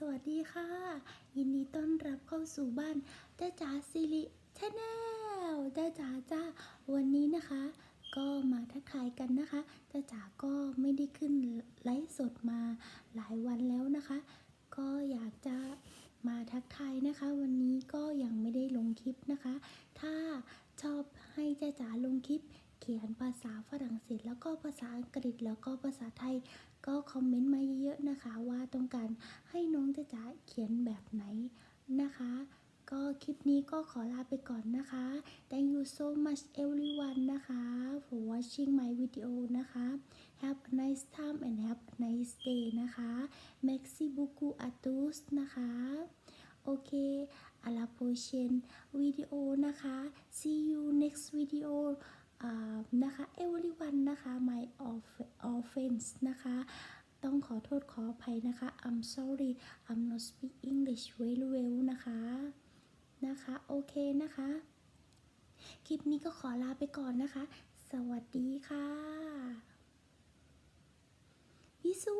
สวัสดีค่ะ ยินดีต้อนรับเข้าสู่บ้านจ้าจ๋าซิริชาแนลจ้าจ๋าจ้าวันนี้นะคะ ก็มาทักทายกันนะคะจ้าจ๋าก็ไม่ได้ขึ้นไลฟ์สดมาหลายวันแล้วนะคะ ก็อยากจะมาทักทายนะคะ วันนี้ก็ยังไม่ได้ลงคลิปนะคะ ถ้าชอบให้จ้าจ๋าลงคลิป เขียนภาษาฝรั่งเศสแล้วก็ภาษาอังกฤษแล้วก็ภาษาไทยก็คอมเม จะเขียนแบบไหนนะคะ ก็คลิปนี้ก็ขอลาไปก่อนนะคะ Thank you so much everyone นะคะ for watching my video นะคะ Have a nice time and have a nice day นะคะ Merci beaucoup à tous นะคะ โอเค à la prochaine video นะคะ See you next video นะคะ everyone นะคะ my all all friends นะคะ ต้องขอโทษขออภัยนะคะ I'm sorry I'm not speak English very well นะคะ นะคะ โอเคนะคะ คลิปนี้ก็ขอลาไปก่อนนะคะ สวัสดีค่ะ บิสู